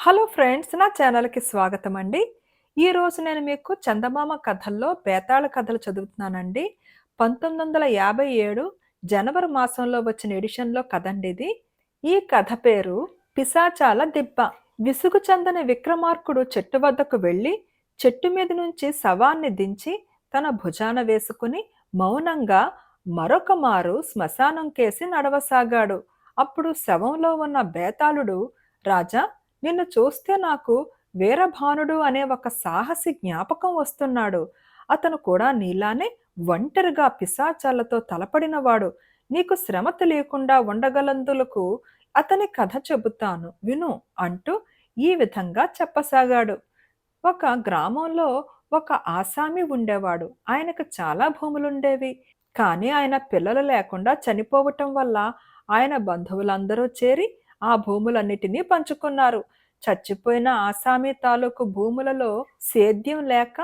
Hello friends నా ఛానల్‌కి స్వాగతం అండి. ఈరోజు నేను మీకు చందమామ కథల్లో బేతాళ కథలు చదువుతున్నానండి. 1957 జనవరి మాసంలో వచ్చిన ఎడిషన్‌లో కథండి ఇది. ఈ కథ పేరు పిశాచాల దిబ్బ. విసుగు చెందని విక్రమార్కుడు చెట్టు వద్దకు వెళ్ళి చెట్టు మీద నుంచి శవాన్ని దించి తన భుజాన వేసుకుని మౌనంగా మరొక మారు శ్మశానం కేసి నడవసాగాడు. అప్పుడు శవంలో ఉన్న బేతాళుడు రాజా నిన్ను చూస్తే నాకు వీరభానుడు అనే ఒక సాహసి జ్ఞాపకం వస్తున్నాడు. అతను కూడా నీలానే ఒంటరిగా పిశాచాలతో తలపడినవాడు. నీకు శ్రమ తెలియకుండా ఉండగలందులకు అతని కథ చెబుతాను విను అంటూ ఈ విధంగా చెప్పసాగాడు. ఒక గ్రామంలో ఒక ఆసామి ఉండేవాడు. ఆయనకు చాలా భూములుండేవి. కానీ ఆయన పిల్లలు లేకుండా చనిపోవటం వల్ల ఆయన బంధువులందరూ చేరి ఆ భూములన్నిటినీ పంచుకున్నారు. చచ్చిపోయిన ఆసామి తాలూకు భూములలో సేద్యం లేక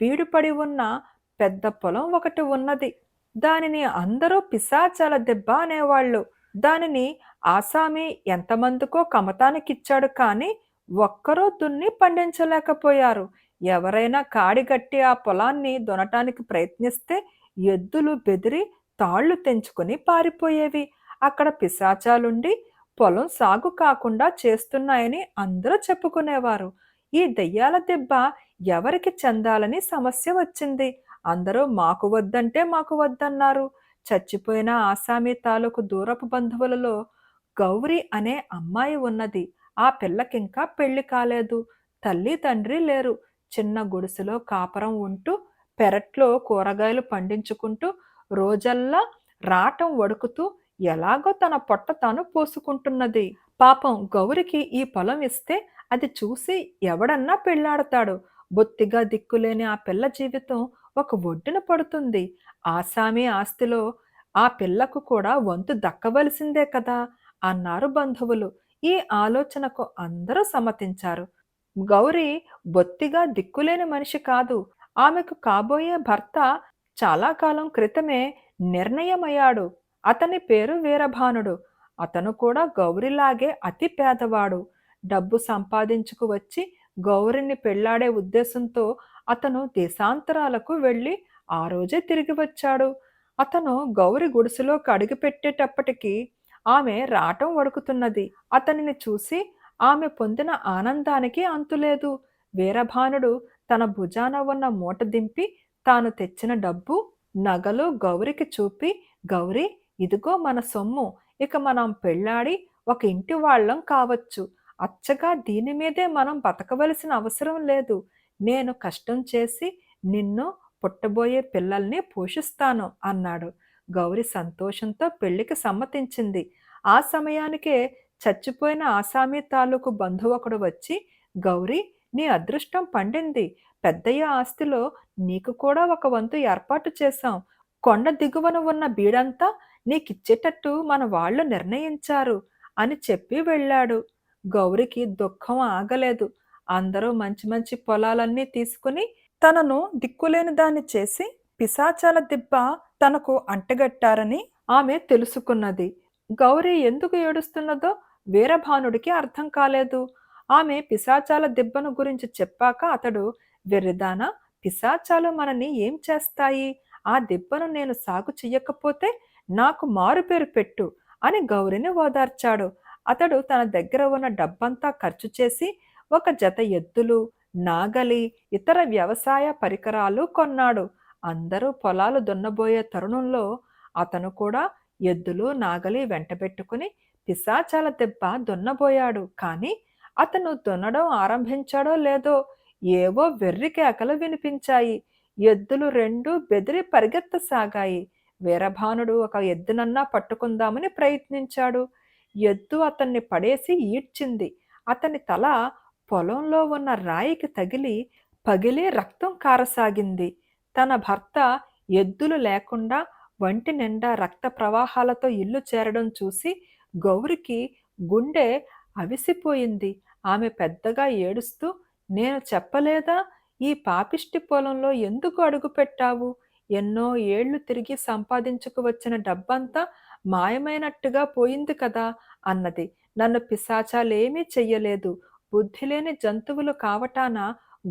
బీడుపడి ఉన్న పెద్ద పొలం ఒకటి ఉన్నది. దానిని అందరూ పిశాచాల దెబ్బ అనేవాళ్ళు. దానిని ఆసామి ఎంతమందికో కమతానికిచ్చాడు కానీ ఒక్కరూ దున్ని పండించలేకపోయారు. ఎవరైనా కాడిగట్టి ఆ పొలాన్ని దున్నటానికి ప్రయత్నిస్తే ఎద్దులు బెదిరి తాళ్ళు తెంచుకుని పారిపోయేవి. అక్కడ పిశాచాలుండి పొలం సాగు కాకుండా చేస్తున్నాయని అందరూ చెప్పుకునేవారు. ఈ దెయ్యాల దెబ్బ ఎవరికి చెందాలని సమస్య వచ్చింది. అందరూ మాకు వద్దంటే మాకు వద్దన్నారు. చచ్చిపోయిన ఆసామి తాలూకు దూరపు బంధువులలో గౌరి అనే అమ్మాయి ఉన్నది. ఆ పిల్లకింకా పెళ్ళి కాలేదు. తల్లి తండ్రి లేరు. చిన్న గుడిసెలో కాపురం ఉంటూ పెరట్లో కూరగాయలు పండించుకుంటూ రోజల్లా రాటం వడుకుతూ ఎలాగో తన పొట్ట తాను పోసుకుంటున్నది. పాపం గౌరికి ఈ పొలం ఇస్తే అది చూసి ఎవడన్నా పెళ్ళాడతాడు. బొత్తిగా దిక్కులేని ఆ పిల్ల జీవితం ఒక ఒడ్డున పడుతుంది. ఆసామి ఆస్తిలో ఆ పిల్లకు కూడా వంతు దక్కవలసిందే కదా! అన్నారు బంధువులు. ఈ ఆలోచనకు అందరూ సమ్మతించారు. గౌరి బొత్తిగా దిక్కులేని మనిషి కాదు. ఆమెకు కాబోయే భర్త చాలా కాలం క్రితమే నిర్ణయమయ్యాడు. అతని పేరు వీరభానుడు. అతను కూడా గౌరిలాగే అతి పేదవాడు. డబ్బు సంపాదించుకు వచ్చి గౌరిని పెళ్ళాడే ఉద్దేశంతో అతను దేశాంతరాలకు వెళ్ళి ఆ రోజే తిరిగి వచ్చాడు. అతను గౌరి గుడిసెలోకి అడుగుపెట్టేటప్పటికి ఆమె రాటం వడుకుతున్నది. అతనిని చూసి ఆమె పొందిన ఆనందానికి అంతులేదు. వీరభానుడు తన భుజాన ఉన్న మూట దింపి తాను తెచ్చిన డబ్బు, నగలు గౌరికి చూపి గౌరీ ఇదిగో మన సొమ్ము. ఇక మనం పెళ్ళాడి ఒక ఇంటి వాళ్ళం కావచ్చు. అచ్చగా దీని మీదే మనం బతకవలసిన అవసరం లేదు. నేను కష్టం చేసి నిన్ను పుట్టబోయే పిల్లల్ని పోషిస్తాను అన్నాడు. గౌరి సంతోషంతో పెళ్ళికి సమ్మతించింది. ఆ సమయానికే చచ్చిపోయిన ఆసామి తాలూకు బంధువొకడు వచ్చి గౌరీ నీ అదృష్టం పండింది. పెద్దయ్య ఆస్తిలో నీకు కూడా ఒక వంతు ఏర్పాటు చేశాం. కొండ దిగువన ఉన్న బీడంతా నీకిచ్చేటట్టు మన వాళ్ళు నిర్ణయించారు అని చెప్పి వెళ్ళాడు. గౌరికి దుఃఖం ఆగలేదు. అందరూ మంచి మంచి పొలాలన్నీ తీసుకుని తనను దిక్కులేని దాన్ని చేసి పిశాచాల దిబ్బ తనకు అంటగట్టారని ఆమె తెలుసుకున్నది. గౌరి ఎందుకు ఏడుస్తున్నదో వీరభానుడికి అర్థం కాలేదు. ఆమె పిశాచాల దిబ్బను గురించి చెప్పాక అతడు వెర్రిదాన పిశాచాలు మనని ఏం చేస్తాయి? ఆ దిబ్బను నేను సాగు చెయ్యకపోతే నాకు మారుపేరు పెట్టు అని గౌరిని ఓదార్చాడు. అతడు తన దగ్గర ఉన్న డబ్బంతా ఖర్చు చేసి ఒక జత ఎద్దులు, నాగలి, ఇతర వ్యవసాయ పరికరాలు కొన్నాడు. అందరూ పొలాలు దున్నబోయే తరుణంలో అతను కూడా ఎద్దులు, నాగలి వెంటబెట్టుకుని పిశాచాల దెబ్బ దున్నబోయాడు. కానీ అతను దున్నడం ఆరంభించాడో లేదో ఏవో వెర్రి కేకలు వినిపించాయి. ఎద్దులు రెండూ బెదిరి పరిగెత్తసాగాయి. వీరభానుడు ఒక ఎద్దునన్నా పట్టుకుందామని ప్రయత్నించాడు. ఎద్దు అతన్ని పడేసి ఈడ్చింది. అతని తల పొలంలో ఉన్న రాయికి తగిలి పగిలి రక్తం కారసాగింది. తన భర్త ఎద్దులు లేకుండా వంటి నిండా రక్త ప్రవాహాలతో ఇల్లు చేరడం చూసి గౌరికి గుండె అవిసిపోయింది. ఆమె పెద్దగా ఏడుస్తూ నేను చెప్పలేదా ఈ పాపిష్టి పొలంలో ఎందుకు అడుగుపెట్టావు? ఎన్నో ఏళ్ళు తిరిగి సంపాదించుకు వచ్చిన డబ్బంతా మాయమైనట్టుగా పోయింది కదా అన్నది. నన్ను పిశాచాలేమీ చెయ్యలేదు. బుద్ధిలేని జంతువులు కావటాన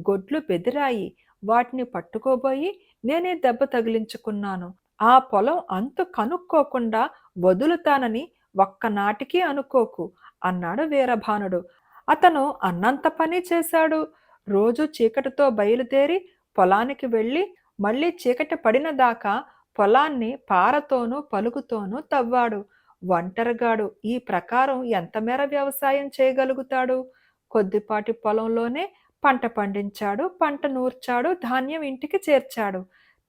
గొడ్లు బెదిరాయి వాటిని పట్టుకోబోయి నేనే దెబ్బ తగిలించుకున్నాను ఆ పొలం అంతు కనుక్కోకుండా వదులుతానని ఒక్కనాటికి అనుకోకు అన్నాడు వీరభానుడు అతను అన్నంత పని చేశాడు రోజు చీకటితో బయలుదేరి పొలానికి వెళ్ళి మళ్ళీ చీకటి పడిన దాకా పొలాన్ని పారతోనూ పలుకుతోనూ తవ్వాడు. ఒంటరిగాడు. ఈ ప్రకారం ఎంత మేర వ్యవసాయం చేయగలుగుతాడు? కొద్దిపాటి పొలంలోనే పంట పండించాడు పంట నూర్చాడు ధాన్యం ఇంటికి చేర్చాడు.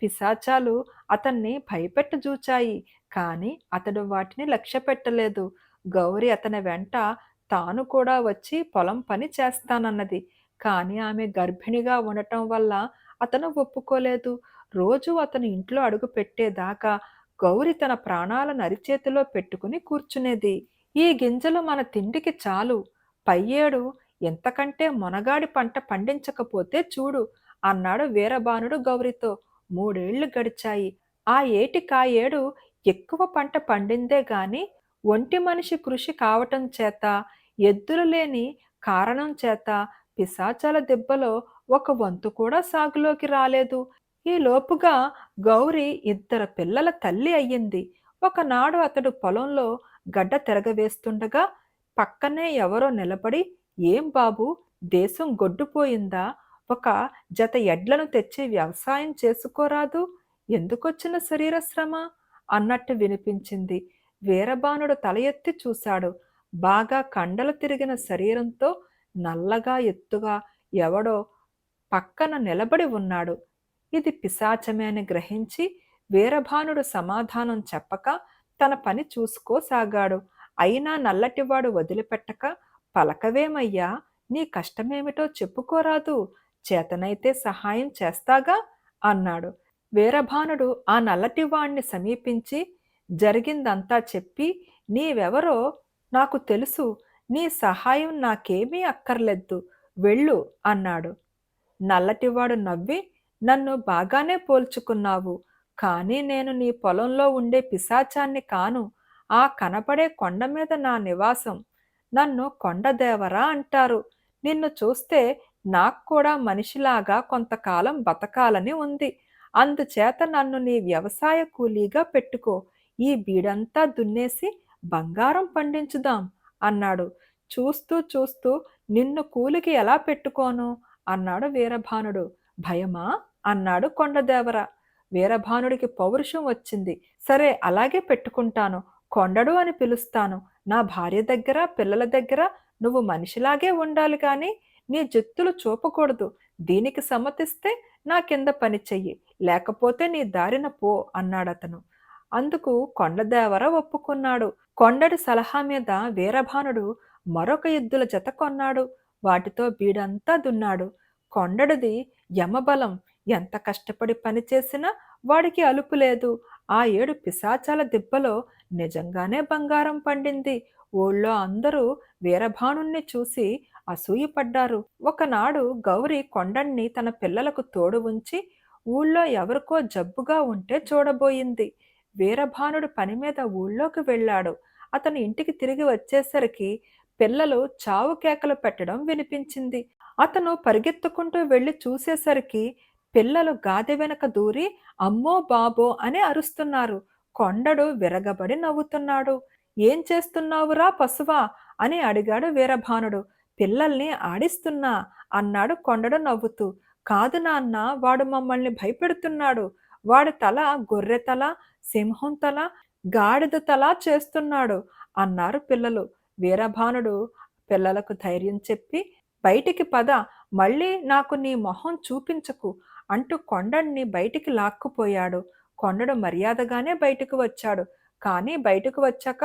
పిశాచాలు అతన్ని భయపెట్ట జూచాయి కానీ అతడు వాటిని లక్ష్య పెట్టలేదు. గౌరి అతని వెంట తాను కూడా వచ్చి పొలం పని చేస్తానన్నది. కానీ ఆమె గర్భిణిగా ఉండటం వల్ల అతను ఒప్పుకోలేదు. రోజు అతను ఇంట్లో అడుగు పెట్టేదాకా గౌరి తన ప్రాణాలను అరిచేతిలో పెట్టుకుని కూర్చునేది. ఈ గింజలు మన తిండికి చాలు. పయ్యేడు ఎంతకంటే మొనగాడి పంట పండించకపోతే చూడు అన్నాడు వీరబానుడు గౌరితో. మూడేళ్ళు గడిచాయి. ఆ ఏటి కాయేడు ఎక్కువ పంట పండిందే గాని ఒంటి మనిషి కృషి కావటం చేత ఎద్దులు లేని కారణం చేత పిశాచాల దెబ్బలో ఒక వంతు కూడా సాగులోకి రాలేదు. ఈ లోపుగా గౌరి ఇద్దరు పిల్లల తల్లి అయ్యింది. ఒకనాడు అతడు పొలంలో గడ్డ తిరగవేస్తుండగా పక్కనే ఎవరో నిలబడి ఏం బాబు దేశం గొడ్డుపోయిందా? ఒక జత ఎడ్లను తెచ్చి వ్యవసాయం చేసుకోరాదు? ఎందుకొచ్చిన శరీర శ్రమ అన్నట్టు వినిపించింది. వీరబానుడు తల ఎత్తి చూశాడు. బాగా కండలు తిరిగిన శరీరంతో నల్లగా ఎత్తుగా ఎవడో పక్కన నిలబడి ఉన్నాడు. ఇది పిశాచమే అని గ్రహించి వీరభానుడు సమాధానం చెప్పక తన పని చూసుకోసాగాడు. అయినా నల్లటివాడు వదిలిపెట్టక పలకవేమయ్యా నీ కష్టమేమిటో చెప్పుకోరాదు చేతనైతే సహాయం చేస్తాగా? అన్నాడు. వీరభానుడు ఆ నల్లటివాణ్ణి సమీపించి జరిగిందంతా చెప్పి నీవెవరో నాకు తెలుసు. నీ సహాయం నాకేమీ అక్కర్లేదు. వెళ్ళు అన్నాడు. నల్లటివాడు నవ్వి నన్ను బాగానే పోల్చుకున్నావు కానీ నేను నీ పొలంలో ఉండే పిశాచాన్ని కాను. ఆ కనపడే కొండ మీద నా నివాసం. నన్ను కొండదేవరా అంటారు. నిన్ను చూస్తే నాకు కూడా మనిషిలాగా కొంతకాలం బతకాలని ఉంది. అందుచేత నన్ను నీ వ్యవసాయ కూలీగా పెట్టుకో. ఈ బీడంతా దున్నేసి బంగారం పండించుదాం అన్నాడు. చూస్తూ చూస్తూ నిన్ను కూలికి ఎలా పెట్టుకోను? అన్నాడు వీరభానుడు. భయమా? అన్నాడు కొండదేవర. వీరభానుడికి పౌరుషం వచ్చింది. సరే అలాగే పెట్టుకుంటాను. కొండడు అని పిలుస్తాను. నా భార్య దగ్గర పిల్లల దగ్గర నువ్వు మనిషిలాగే ఉండాలి కానీ నీ జుత్తులు చూపకూడదు. దీనికి సమ్మతిస్తే నా కింద పని చెయ్యి. లేకపోతే నీ దారిన పో అన్నాడతను. అందుకు కొండదేవర ఒప్పుకున్నాడు. కొండడి సలహా మీద వీరభానుడు మరొక ఎద్దుల జత కొన్నాడు. వాటితో బీడంతా దున్నాడు. కొండడిది యమబలం. ఎంత కష్టపడి పనిచేసినా వాడికి అలుపు లేదు. ఆ ఏడు పిశాచాల దిబ్బలో నిజంగానే బంగారం పండింది. ఊళ్ళో అందరూ వీరభానుణ్ణి చూసి అసూయపడ్డారు. ఒకనాడు గౌరి కొండణ్ణి తన పిల్లలకు తోడు ఉంచి ఊళ్ళో ఎవరికో జబ్బుగా ఉంటే చూడబోయింది. వీరభానుడు పని మీద ఊళ్ళోకి వెళ్ళాడు. అతను ఇంటికి తిరిగి వచ్చేసరికి పిల్లలు చావు కేకలు పెట్టడం వినిపించింది. అతను పరిగెత్తుకుంటూ వెళ్ళి చూసేసరికి పిల్లలు గాదె వెనక దూరి అమ్మో బాబో అని అరుస్తున్నారు. కొండడు విరగబడి నవ్వుతున్నాడు. ఏం చేస్తున్నావురా పశువా? అని అడిగాడు వీరభానుడు. పిల్లల్ని ఆడిస్తున్నా అన్నాడు కొండడు నవ్వుతూ. కాదు నాన్న వాడు మమ్మల్ని భయపెడుతున్నాడు. వాడి తల గొర్రె తల సింహం తల గాడిద తల చేస్తున్నాడు అన్నారు పిల్లలు. వీరభానుడు పిల్లలకు ధైర్యం చెప్పి బయటికి పద మళ్ళీ నాకు నీ మొహం చూపించకు అంటూ కొండని బయటికి లాక్కుపోయాడు. కొండడు మర్యాదగానే బయటకు వచ్చాడు. కానీ బయటకు వచ్చాక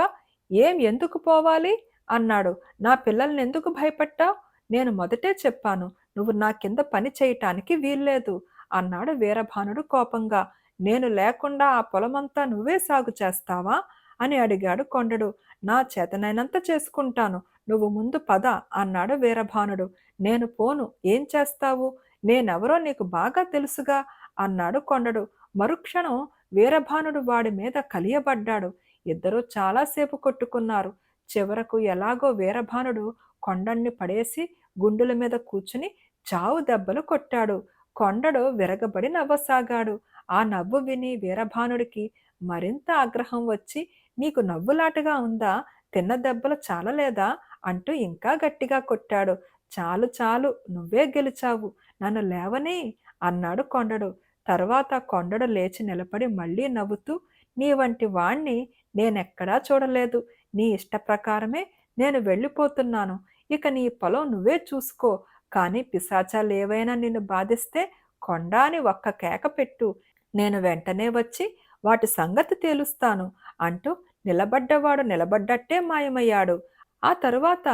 ఏం ఎందుకు పోవాలి? అన్నాడు. నా పిల్లల్ని ఎందుకు భయపట్టావు? నేను మొదటే చెప్పాను నువ్వు నా కింద పని చేయటానికి వీల్లేదు అన్నాడు వీరభానుడు కోపంగా. నేను లేకుండా ఆ పొలమంతా నువ్వే సాగు చేస్తావా? అని అడిగాడు కొండడు. నా చేతనైనంత చేసుకుంటాను. నువ్వు ముందు పద అన్నాడు వీరభానుడు. నేను పోను. ఏం చేస్తావు? నేనెవరో నీకు బాగా తెలుసుగా అన్నాడు కొండడు. మరుక్షణం వీరభానుడు వాడి మీద కలియబడ్డాడు. ఇద్దరూ చాలాసేపు కొట్టుకున్నారు. చివరకు ఎలాగో వీరభానుడు కొండన్ని పడేసి గుండుల మీద కూర్చుని చావు దెబ్బలు కొట్టాడు. కొండడు విరగబడి నవ్వసాగాడు. ఆ నవ్వు విని వీరభానుడికి మరింత ఆగ్రహం వచ్చి నీకు నవ్వులాటగా ఉందా? తిన్న దెబ్బలు చాలలేదా? అంటూ ఇంకా గట్టిగా కొట్టాడు. చాలు చాలు నువ్వే గెలిచావు. నన్ను లేవని? అన్నాడు కొండడు. తర్వాత కొండడు లేచి నిలబడి మళ్ళీ నవ్వుతూ నీ వంటి వాణ్ణి నేనెక్కడా చూడలేదు. నీ ఇష్ట ప్రకారమే నేను వెళ్ళిపోతున్నాను. ఇక నీ పొలం నువ్వే చూసుకో. కానీ పిశాచాలు ఏవైనా నిన్ను బాధిస్తే కొండాని ఒక్క కేక పెట్టు. నేను వెంటనే వచ్చి వాటి సంగతి తేలుస్తాను అంటూ నిలబడ్డవాడు నిలబడ్డట్టే మాయమయ్యాడు. ఆ తరువాత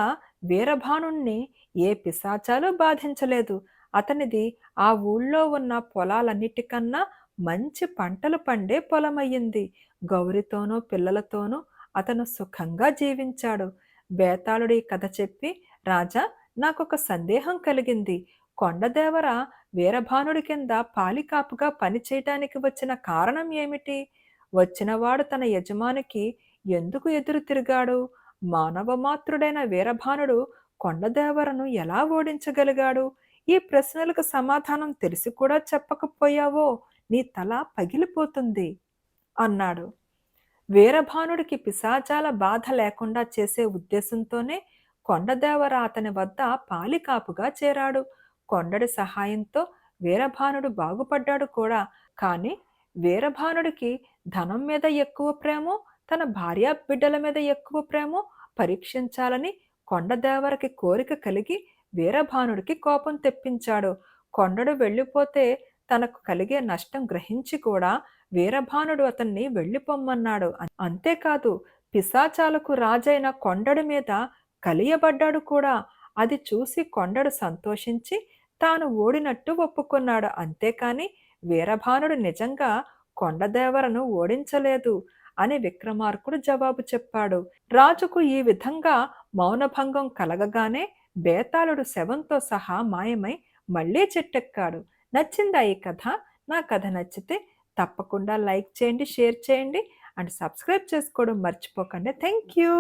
వీరభానుణ్ణి ఏ పిశాచాలు బాధించలేదు. అతనిది ఆ ఊళ్ళో ఉన్న పొలాలన్నిటికన్నా మంచి పంటలు పండే పొలమయ్యింది. గౌరితోనూ పిల్లలతోనూ అతను సుఖంగా జీవించాడు. బేతాళుడి కథ చెప్పి రాజా నాకొక సందేహం కలిగింది. కొండదేవర వీరభానుడి కింద పాలికాపుగా పనిచేయటానికి వచ్చిన కారణం ఏమిటి? వచ్చినవాడు తన యజమానికి ఎందుకు ఎదురు తిరిగాడు? మానవమాత్రుడైన వీరభానుడు కొండదేవరను ఎలా ఓడించగలిగాడు? ఈ ప్రశ్నలకు సమాధానం తెలిసి కూడా చెప్పకపోయావో నీ తల పగిలిపోతుంది అన్నాడు. వీరభానుడికి పిశాచాల బాధ లేకుండా చేసే ఉద్దేశంతోనే కొండదేవర అతని వద్ద పాలికాపుగా చేరాడు. కొండడి సహాయంతో వీరభానుడు బాగుపడ్డాడు కూడా. కానీ వీరభానుడికి ధనం మీద ఎక్కువ ప్రేమో తన భార్యా బిడ్డల మీద ఎక్కువ ప్రేమో పరీక్షించాలని కొండదేవరకి కోరిక కలిగి వీరభానుడికి కోపం తెప్పించాడు. కొండడు వెళ్ళిపోతే తనకు కలిగే నష్టం గ్రహించి కూడా వీరభానుడు అతన్ని వెళ్ళిపోమ్మన్నాడు. అంతేకాదు పిశాచాలకు రాజైన కొండడి మీద కలియబడ్డాడు కూడా. అది చూసి కొండడు సంతోషించి తాను ఓడినట్టు ఒప్పుకున్నాడు. అంతేకాని వీరభానుడు నిజంగా కొండదేవరను ఓడించలేదు అని విక్రమార్కుడు జవాబు చెప్పాడు. రాజుకు ఈ విధంగా మౌనభంగం కలగగానే బేతాళుడు శవంతో సహా మాయమై మళ్ళీ చెట్టెక్కాడు. నచ్చిందా ఈ కథ? నా కథ నచ్చితే తప్పకుండా లైక్ చేయండి షేర్ చేయండి అండ్ సబ్స్క్రైబ్ చేసుకోవడం మర్చిపోకండి. Thank you